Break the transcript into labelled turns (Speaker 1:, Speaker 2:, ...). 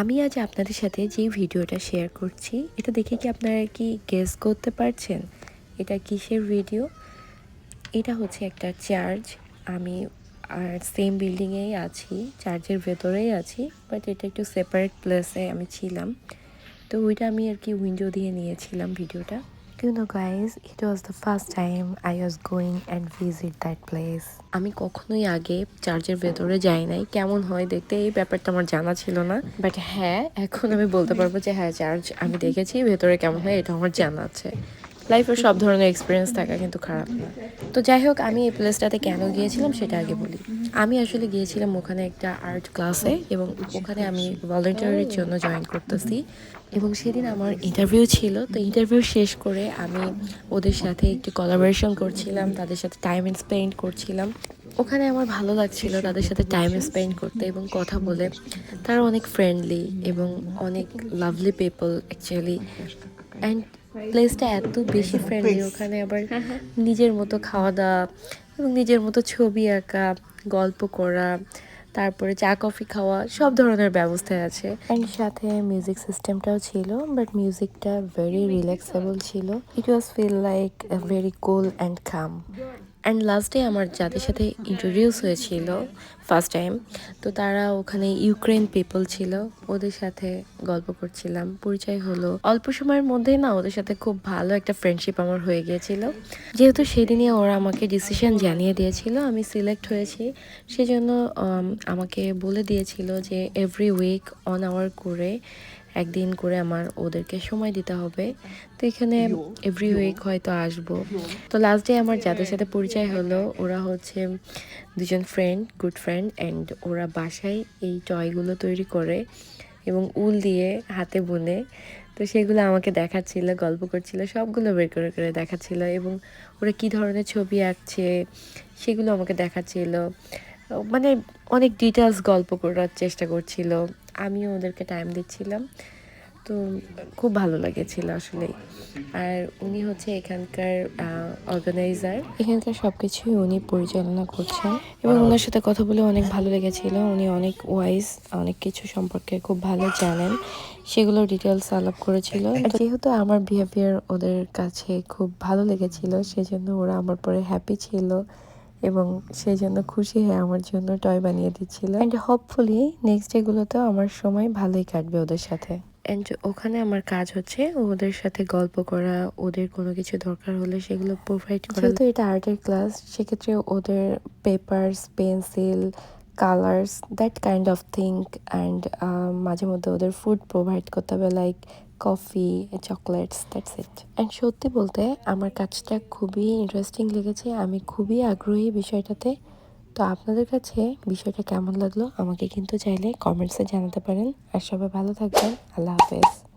Speaker 1: আমি আজ আপনাদের সাথে যে ভিডিওটা শেয়ার করছি, এটা দেখে কি আপনারা কি গেস করতে পারছেন? এটা কিসের ভিডিও এটা হচ্ছে একটা চার্জ আমি আর সেম বিল্ডিংয়েই আছি চার্জের ভেতরেই আছি বাট এটা একটু সেপারেট প্লেসে আমি ছিলাম। তো ওইটা আমি আর কি উইন্ডো দিয়ে নিয়েছিলাম ভিডিওটা You know guys, it was the first time I was going and visit that place. আমি কখনোই আগে চার্চের ভেতরে যাই নাই। কেমন হয় দেখতে এই ব্যাপারটা আমার জানা ছিল না। বাট হ্যাঁ এখন আমি বলতে পারব যে হ্যাঁ চার্চ আমি দেখেছি ভেতরে কেমন হয় এটা আমার জানা আছে। লাইফে সব ধরনের এক্সপিরিয়েন্স থাকা কিন্তু খারাপ না। তো যাই হোক আমি এই প্লেসটাতে কেন গিয়েছিলাম সেটা আগে বলি। আমি আসলে গিয়েছিলাম ওখানে একটা আর্ট ক্লাসে এবং ওখানে আমি ভলেন্টিয়ারের জন্য জয়েন করতেছি। এবং সেদিন আমার ইন্টারভিউ ছিল। তো ইন্টারভিউ শেষ করে আমি ওদের সাথে একটু কোলাবোরেশন করছিলাম, তাদের সাথে টাইম স্পেন্ড করছিলাম। ওখানে আমার ভালো লাগছিল তাদের সাথে টাইম স্পেন্ড করতে এবং কথা বলে। তারা অনেক ফ্রেন্ডলি এবং অনেক লাভলি পিপল অ্যাকচুয়ালি অ্যান্ড প্লেসটা এত বেশি ফ্রেন্ডলি ওখানে আবার নিজের মতো খাওয়া দাওয়া এবং নিজের মতো ছবি আঁকা গল্প করা তারপরে চা কফি খাওয়া সব ধরনের ব্যবস্থা আছে। অ্যান্ড সাথে মিউজিক সিস্টেমটাও ছিল বাট মিউজিকটা ভেরি রিল্যাক্সেবল ছিল। It was feel like very cool and come and লাস্টে আমার যাদের সাথে ইন্ট্রোডিউস হয়েছিল ফার্স্ট টাইম তো তারা ওখানে ইউক্রেন পিপল ছিল, ওদের সাথে গল্প করছিলাম। পরিচয় হলো, অল্প সময়ের মধ্যে না ওদের সাথে খুব ভালো একটা ফ্রেন্ডশিপ আমার হয়ে গিয়েছিল। যেহেতু সেদিনই ওরা আমাকে ডিসিশন জানিয়ে দিয়েছিল, আমি সিলেক্ট হয়েছি। সেজন্য আমাকে বলে দিয়েছিল যে এভরি উইক অন আওয়ার করে একদিন করে আমার ওদেরকে সময় দিতে হবে। তো এখানে এভরি উইক হয়তো আসব। তো লাস্ট ডে আমার যাদের সাথে পরিচয় হলো ওরা হচ্ছে দুজন ফ্রেন্ড গুড ফ্রেন্ড অ্যান্ড ওরা বাসায় এই টয়গুলো তৈরি করে এবং উল দিয়ে হাতে বুনে। তো সেগুলো আমাকে দেখাচ্ছিল গল্প করছিল সবগুলো বের করে করে দেখাচ্ছিল এবং ওরা কী ধরনের ছবি আঁকছে সেগুলো আমাকে দেখাচ্ছিল। মানে অনেক ডিটেলস গল্প করার চেষ্টা করছিল। আমিও ওদেরকে টাইম দিচ্ছিলাম। তো খুব ভালো লেগেছিল আসলে। আর উনি হচ্ছে এখানকার অর্গানাইজার এখানকার সব কিছুই উনি পরিচালনা করছেন। এবং ওনার সাথে কথা বলে অনেক ভালো লেগেছিল। উনি অনেক ওয়াইজ অনেক কিছু সম্পর্কে খুব ভালো জানেন। সেগুলো ডিটেলস আলাপ করেছিল। যেহেতু আমার বিহেভিয়ার ওদের কাছে খুব ভালো লেগেছিল সেজন্য ওরা আমার পরে হ্যাপি ছিল। এবং সেই জন্য খুশি হয়ে আমার জন্য টয় বানিয়ে দিচ্ছিল। অ্যান্ড হোপফুলি নেক্সট ডেগুলোতেও আমার সময় ভালোই কাটবে ওদের সাথে। অ্যান্ড ওখানে আমার কাজ হচ্ছে ওদের সাথে গল্প করা ওদের কোনো কিছু দরকার হলে সেগুলো প্রোভাইড করা। যেহেতু এটা আর্টের ক্লাস সেক্ষেত্রে ওদের papers pencil colours that kind of think and মাঝে মধ্যে ওদের ফুড প্রোভাইড করতে হবে like coffee chocolates that's it and সত্যি বলতে আমার কাজটা খুবই ইন্টারেস্টিং লেগেছে, আমি খুবই আগ্রহী বিষয়টাতে। তো আপনাদের কাছে বিষয়টা কেমন লাগল? আমাকে কিন্তু চাইলে কমেন্টসে জানাতে পারেন। আর সবাই ভালো থাকবেন। আল্লাহ হাফেজ।